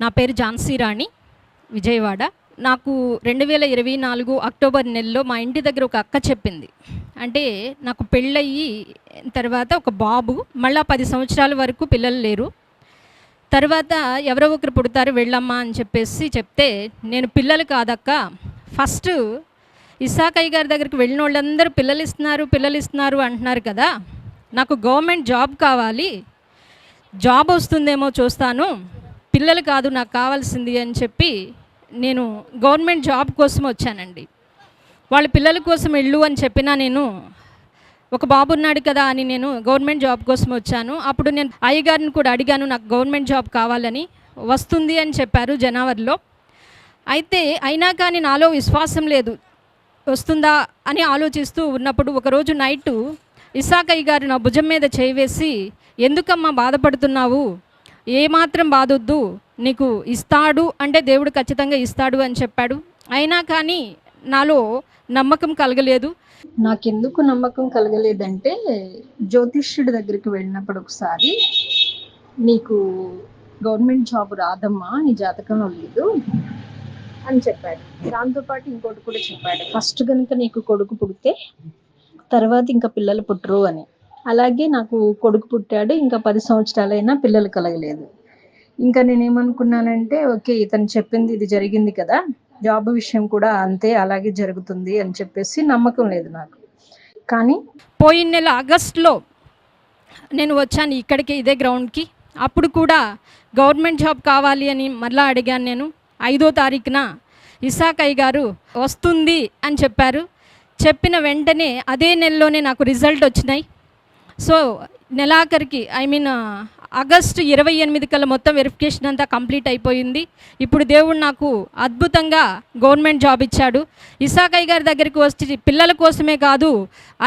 నా పేరు ఝాన్సీ రాణి విజయవాడ. నాకు రెండు వేల ఇరవై నాలుగు అక్టోబర్ నెలలో మా ఇంటి దగ్గర ఒక అక్క చెప్పింది. అంటే నాకు పెళ్ళయి తర్వాత ఒక బాబు మళ్ళా పది సంవత్సరాల వరకు పిల్లలు లేరు. తర్వాత ఎవరో ఒకరు పుడతారు వెళ్ళమ్మా అని చెప్పేసి చెప్తే నేను పిల్లలు కాదక్క ఫస్ట్ ఇసాకయ్య గారి దగ్గరికి వెళ్ళిన వాళ్ళందరూ పిల్లలు ఇస్తున్నారు పిల్లలు ఇస్తున్నారు అంటున్నారు కదా. నాకు గవర్నమెంట్ జాబ్ కావాలి జాబ్ వస్తుందేమో చూస్తాను. పిల్లలు కాదు నాకు కావాల్సింది అని చెప్పి నేను గవర్నమెంట్ జాబ్ కోసం వచ్చానండి. వాళ్ళ పిల్లల కోసం ఇళ్ళు అని చెప్పినా నేను ఒక బాబు ఉన్నాడు కదా అని నేను గవర్నమెంట్ జాబ్ కోసం వచ్చాను. అప్పుడు నేను అయ్యగారిని కూడా అడిగాను నాకు గవర్నమెంట్ జాబ్ కావాలని వస్తుంది అని చెప్పారు జనవరిలో. అయితే అయినా కానీ నాలో విశ్వాసం లేదు. వస్తుందా అని ఆలోచిస్తూ ఉన్నప్పుడు ఒకరోజు నైటు ఇసాకయ్య గారు నా భుజం మీద చేయి వేసి ఎందుకమ్మా బాధపడుతున్నావు? ఏమాత్రం బాధొద్దు. నీకు ఇస్తాడు అంటే దేవుడు ఖచ్చితంగా ఇస్తాడు అని చెప్పాడు. అయినా కానీ నాలో నమ్మకం కలగలేదు. నాకెందుకు నమ్మకం కలగలేదంటే జ్యోతిష్యుడి దగ్గరికి వెళ్ళినప్పుడు ఒకసారి నీకు గవర్నమెంట్ జాబ్ రాదమ్మా నీ జాతకంలో లేదు అని చెప్పాడు. దాంతోపాటు ఇంకోటి కూడా చెప్పాడు. ఫస్ట్ కనుక నీకు కొడుకు పుడితే తర్వాత ఇంకా పిల్లలు పుట్టరు అని. అలాగే నాకు కొడుకు పుట్టాడు ఇంకా పది సంవత్సరాలైనా పిల్లలు కలగలేదు. ఇంకా నేనేమనుకున్నానంటే ఓకే ఇతను చెప్పింది ఇది జరిగింది కదా జాబ్ విషయం కూడా అంతే అలాగే జరుగుతుంది అని చెప్పేసి నమ్మకం లేదు నాకు. కానీ పోయిన నెల ఆగస్ట్లో నేను వచ్చాను ఇక్కడికి ఇదే గ్రౌండ్కి. అప్పుడు కూడా గవర్నమెంట్ జాబ్ కావాలి అని మళ్ళీ అడిగాను నేను. ఐదో తారీఖున ఇసాకయ్య గారు వస్తుంది అని చెప్పారు. చెప్పిన వెంటనే అదే నెలలోనే నాకు రిజల్ట్ వచ్చినాయి. సో నెలాఖరికి ఐ మీన్ ఆగస్టు ఇరవై ఎనిమిది కల్లా మొత్తం వెరిఫికేషన్ అంతా కంప్లీట్ అయిపోయింది. ఇప్పుడు దేవుడు నాకు అద్భుతంగా గవర్నమెంట్ జాబ్ ఇచ్చాడు. ఇసాకయ్య గారి దగ్గరికి వచ్చి పిల్లల కోసమే కాదు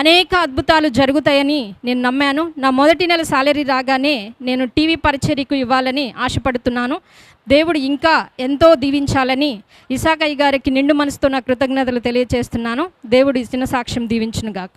అనేక అద్భుతాలు జరుగుతాయని నేను నమ్మాను. నా మొదటి నెల సాలరీ రాగానే నేను టీవీ పరిచర్యకు ఇవ్వాలని ఆశపడుతున్నాను. దేవుడు ఇంకా ఎంతో దీవించాలని ఇసాకయ్య గారికి నిండు మనసుతో నా కృతజ్ఞతలు తెలియజేస్తున్నాను దేవుడు ఇచ్చిన సాక్ష్యం దీవించునుగాక.